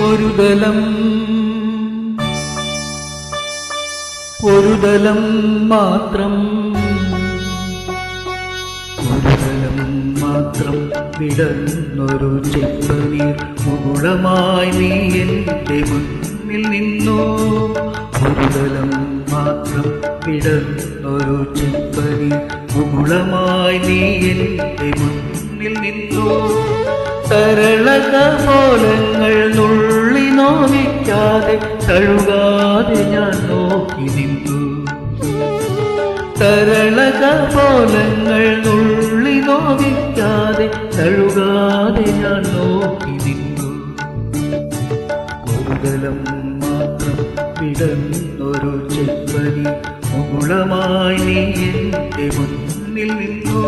ഒരു ദലം ഒരു ദലം മാത്രം. ഒരു ദലം മാത്രം വിടന്നൊരു ചെപ്പനീർ മുകുളമായി നീ എന്റെ മുന്നിൽ നിന്നു. ഒരു ദലം മാത്രം വിടന്നൊരു ചെപ്പനീർ മുകുളമായി നീ എന്റെ മുന്നിൽ നിന്നു. തരളക പോലങ്ങൾ നുള്ളി നോവിക്കാതെ തഴുകാതെ ഞാൻ നോക്കി നിന്നു തരളക പോലങ്ങൾ നുള്ളി നോവിക്കാതെ തഴുകാതെ ഞാൻ നോക്കി നിന്നു ഒരുതലം മാത്രം വിടന്നൊരു ചെപ്പനി മുകുളമായി നീ എന്റെ മുന്നിൽ നിന്നു.